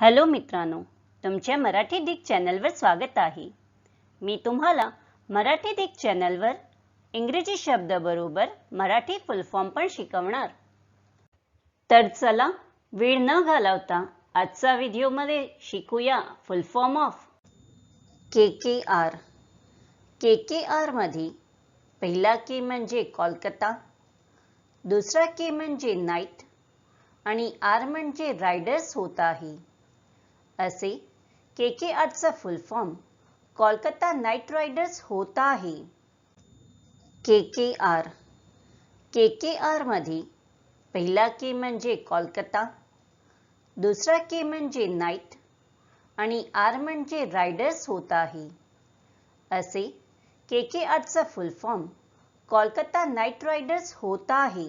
Hello मित्रांनो तुमच्या Marathi Dick चॅनलवर स्वागत आहे. मी तुम्हाला मराठी डिक चॅनलवर इंग्रजी शब्दाबरोबर मराठी फुल फॉर्म पण शिकवणार. तर चला वेळ न घालवता आजचा व्हिडिओमध्ये शिकूया full form of K K R K K आरमध्ये पहिला के म्हणजे कोलकाता दुसरा के म्हणजे नाईट आणि आर म्हणजे रायडर्स होत आहे. असे K K आरचा full form Kolkata knight riders होत आहे. के के आर के के आरमध्ये पहिला के म्हणजे कोलकाता दुसरा के म्हणजे नाईट आणि आर म्हणजे रायडर्स होत आहे. असे K K आरचा full form Kolkata knight riders होत आहे.